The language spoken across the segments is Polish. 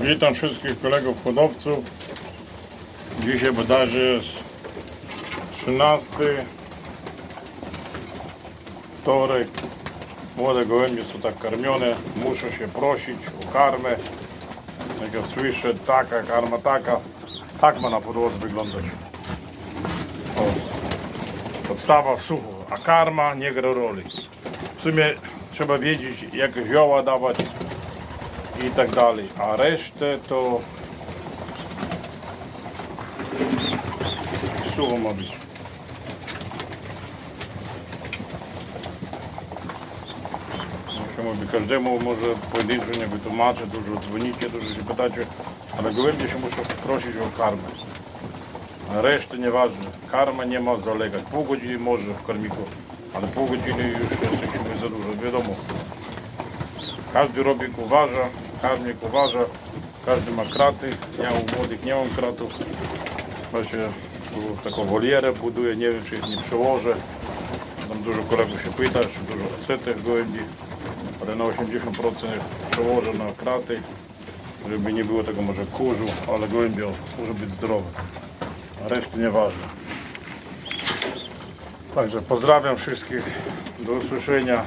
Witam wszystkich kolegów hodowców. Dzisiaj bodajże jest 13 wtorek. Młode gołębie są tak karmione. Muszę się prosić o karmę. Jak ja słyszę, taka karma, taka. Tak ma na podłodze wyglądać. O. Podstawa sucho, a karma nie gra roli. W sumie trzeba wiedzieć, jakie zioła dawać i tak dalej. A resztę to sucho ma być. Jak się mówi, każdemu może pojedynczo nie wytłumaczę, dużo dzwonicie, dużo się pytacie, ale gołębie się muszą prosić o karmę. A reszty nieważne. Karma nie ma zalegać. Pół godziny może w karmiku, ale pół karmnik uważa, każdy ma kraty. Ja u młodych nie mam kratów. Właśnie taką wolierę buduję, nie wiem czy ich nie przełożę. Tam dużo kolegów się pyta, czy dużo chce tych gołębi, ale na 80% przełożę na kraty, żeby nie było tego może kurzu, ale gołębie może być zdrowe. A reszty nieważne. Także pozdrawiam wszystkich. Do usłyszenia.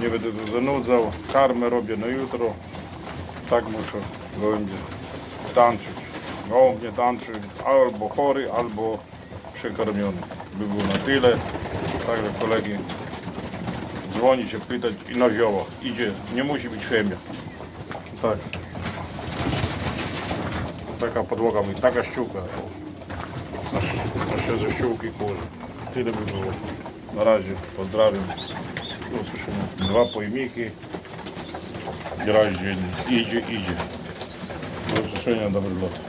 Nie będę tu zanudzał. Karmę robię na jutro. Tak muszę gołębie tańczyć. Gołąb nie tańczy albo chory, albo przekarmiony. By było na tyle. Także kolegi dzwoni się pytać i na ziołach. Idzie, nie musi być chemia. Tak. Taka podłoga mi, taka ściółka. Się ze ściółki kurzy. Tyle by było. Na razie pozdrawiam. Do usłyszenia. Dwa pojmiki. I raz dziennie. Idzie, idzie. Do usłyszenia, dobry lot.